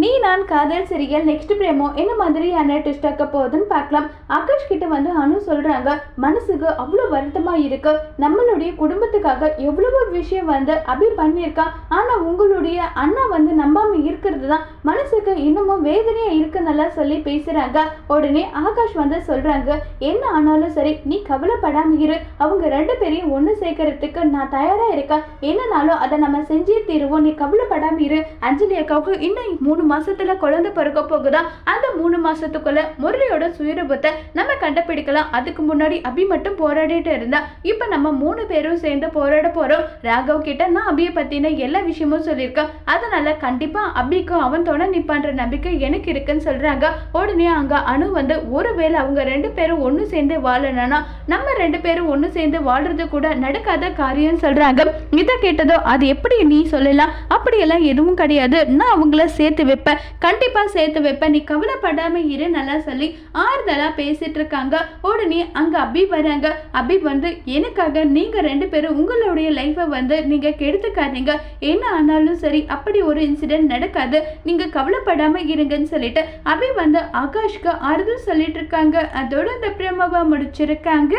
நீ நான் காதல் சிரியல் நெக்ஸ்ட் பிரேமோ என்ன மாதிரியான ட்விஸ்ட் ஆக்க போகுதுன்னு பார்க்கலாம். ஆகாஷ் கிட்ட வந்து அனு சொல்றாங்க மனசுக்கு அவ்வளோ வருத்தமா இருக்கு. நம்மளுடைய குடும்பத்துக்காக எவ்வளவோ விஷயம் வந்து அபி பண்ணியிருக்கான். ஆனா உங்களுடைய அண்ணா வந்து நம்பாம இருக்கிறது தான் மனசுக்கு இன்னமும் வேதனையா இருக்குன்னு சொல்லி பேசுறாங்க. உடனே ஆகாஷ் வந்து சொல்றாங்க என்ன ஆனாலும் சரி நீ கவலைப்படாம இரு. அவங்க ரெண்டு பேரையும் ஒன்று சேர்க்கறதுக்கு நான் தயாரா இருக்கேன். என்னனாலும் அதை நம்ம செஞ்சே தீருவோம். நீ கவலைப்படாம இரு. அஞ்சலி அக்காவுக்கு இன்னும் மூணு மாசத்துல குழந்தை பிறக்க போகுதா? அந்த மூணு மாசத்துக்குள்ள முரளியோட சுயரூபத்தை நம்ம கண்டுபிடிக்கலாம். அதுக்கு முன்னாடி அபி மட்டும் போராடிட்டு இருந்தா. இப்ப நம்ம மூணு பேரும் சேர்ந்து போராட போறோம். ராகவ் கிட்ட நான் அபியை பத்தின எல்லா விஷயமும் சொல்லியிருக்கேன். அதனால கண்டிப்பா அபிக்கும் அவன் தோண நிப்பான்ற நம்பிக்கை எனக்கு இருக்குன்னு சொல்றாங்க. உடனே அங்க அணு வந்து ஒருவேளை அவங்க ரெண்டு பேரும் ஒன்று சேர்ந்து வாழணும்னா நம்ம ரெண்டு பேரும் ஒன்று சேர்ந்து வாழ்றது கூட நடக்காத காரியம்னு சொல்றாங்க. இதை கேட்டதோ அது எப்படி நீ சொல்லலாம்? அப்படியெல்லாம் எதுவும் கிடையாது. நான் அவங்கள சேர்த்து வைப்பேன். கண்டிப்பா சேர்த்து வைப்பேன். நீ கவலைப்படாம இரு நல்லா சொல்லி ஆறுதலா பேசிட்டு இருக்காங்க. உடனே அங்க அபி வராங்க. அபி வந்து எனக்காக நீங்க ரெண்டு பேரும் உங்களுடைய லைஃபை வந்து நீங்க கெடுத்துக்காதீங்க. என்ன ஆனாலும் சரி அப்படி ஒரு இன்சிடென்ட் நடக்காது. நீங்க கவலைப்படாம இருங்கன்னு சொல்லிட்டு அபி வந்து ஆகாஷ்க்கு ஆறுதல் சொல்லிட்டு இருக்காங்க. அதோட இந்த பிரேமாவா முடிச்சிருக்காங்க.